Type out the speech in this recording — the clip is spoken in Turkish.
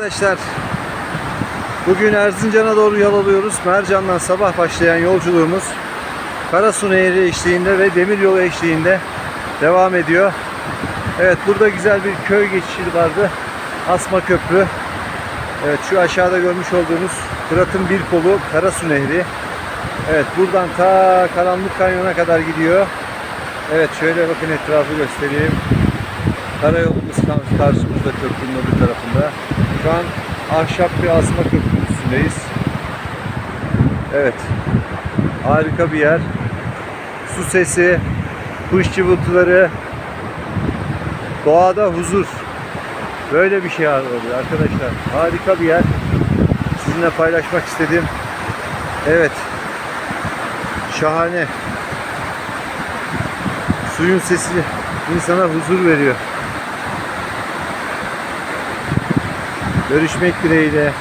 Arkadaşlar bugün Erzincan'a doğru yol alıyoruz. Mercan'dan sabah başlayan yolculuğumuz Karasu Nehri eşliğinde ve Demiryolu eşliğinde devam ediyor. Evet burada güzel bir köy geçişi vardı. Asma Köprü. Evet şu aşağıda görmüş olduğunuz Fırat'ın bir kolu Karasu Nehri. Evet buradan ta Karanlık Kanyon'a kadar gidiyor. Evet şöyle bakın etrafı göstereyim. Karayolumuz kar- karşımızda köprünün. Şu an ahşap bir asma köprünün üstündeyiz. Evet. Harika bir yer. Su sesi, kuş cıvıltıları, doğada huzur. Böyle bir şey oluyor arkadaşlar. Harika bir yer. Sizinle paylaşmak istedim. Evet. Şahane. Suyun sesi insana huzur veriyor. Görüşmek dileğiyle.